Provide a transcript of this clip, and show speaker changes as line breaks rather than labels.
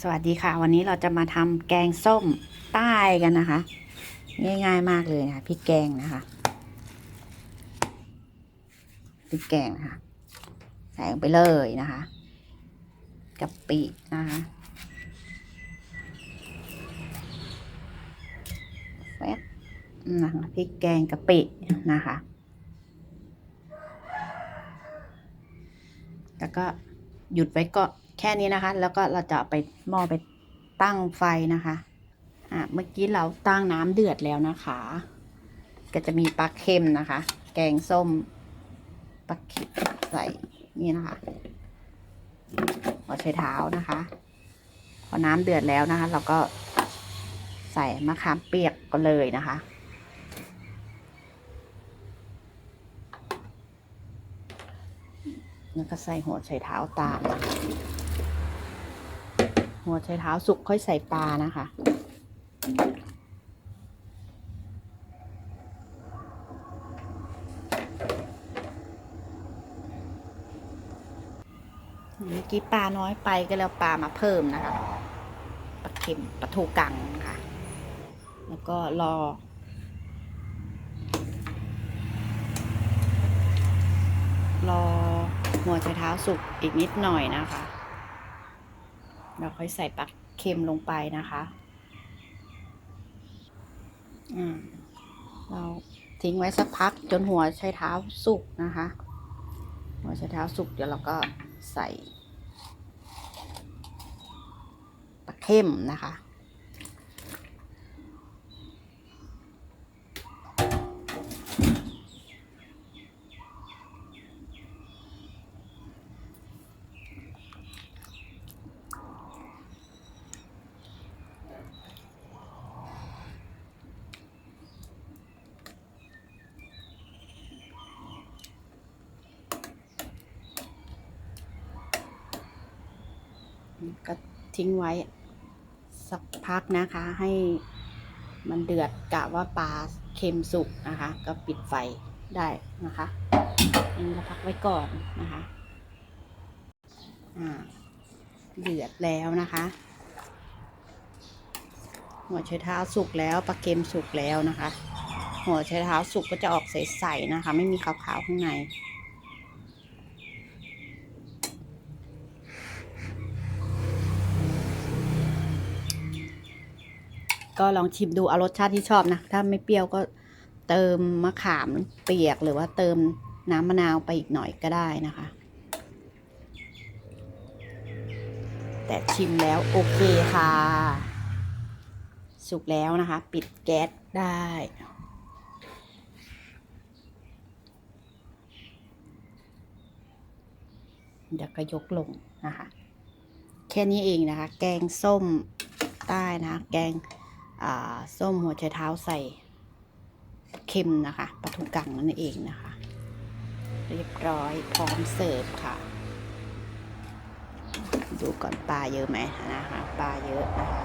สวัสดีค่ะ วันนี้เราจะมาทำแกงส้มใต้กันนะคะ ง่ายๆมากเลยนะคะพริกแกงนะคะพริกแกงนะคะใส่ลงไปเลยนะคะกะปินะคะแฟบนะคะพริกแกงกะปินะคะ แล้วก็หยุดไว้ก็ แค่นี้นะคะ แล้วก็เราจะไปหม้อไปตั้งไฟนะคะอะเมื่อกี้เราตั้งน้ำเดือดแล้วนะคะ ก็จะมีปลาเค็มนะคะ แกงส้มปลาเค็มใส่นี่นะคะหัวไชเท้านะคะ พอน้ำเดือดแล้วนะคะ เราก็ใส่มะขามเปียกก็เลยนะคะแล้วก็ใส่หัวไชเท้าตามนะคะ หัวไชเท้าสุกค่อยใส่ปลานะคะ เมื่อกี้ปลาน้อยไปก็แล้วปลามาเพิ่มนะคะปลาเค็มปลาทูกังค่ะ แล้วก็รอรอหัวไชเท้าสุกอีกนิดหน่อยนะคะ เราค่อยใส่ปลาเค็มลงไปนะคะเราทิ้งไว้สักพักจนหัวใชเท้าสุกนะคะ หัวใชเท้าสุกเดี๋ยวเราก็ใส่ปลาเค็มนะคะ ก็ทิ้งไว้ สักพักนะคะให้มันเดือดกะว่าปลาเค็มสุกนะคะ ก็ปิดไฟได้นะคะอันนี้เราพักไว้ก่อนนะคะอ่าเดือดแล้วนะคะ หัวไชเท้าสุกแล้วปลาเค็มสุกแล้วนะคะ หัวไชเท้าสุกก็จะออกใสๆนะคะ ไม่มีขาวๆข้างใน ก็ลองชิมดูเอารสชาติที่ชอบนะ ถ้าไม่เปรี้ยวก็เติมมะขามเปียกหรือว่าเติมน้ำมะนาวไปอีกหน่อยก็ได้นะคะ แต่ชิมแล้วโอเคค่ะ สุกแล้วนะคะ ปิดแก๊สได้เดี๋ยวก็ยกลงนะคะ แค่นี้เองนะคะ แกงส้มใต้นะะแกง ส้มหัวไชเท้าใส่เค็มนะคะปลาทูกังนั่นเองนะคะ เรียบร้อยพร้อมเสิร์ฟค่ะ ดูก่อนปลาเยอะไหมนะคะปลาเยอะนะคะ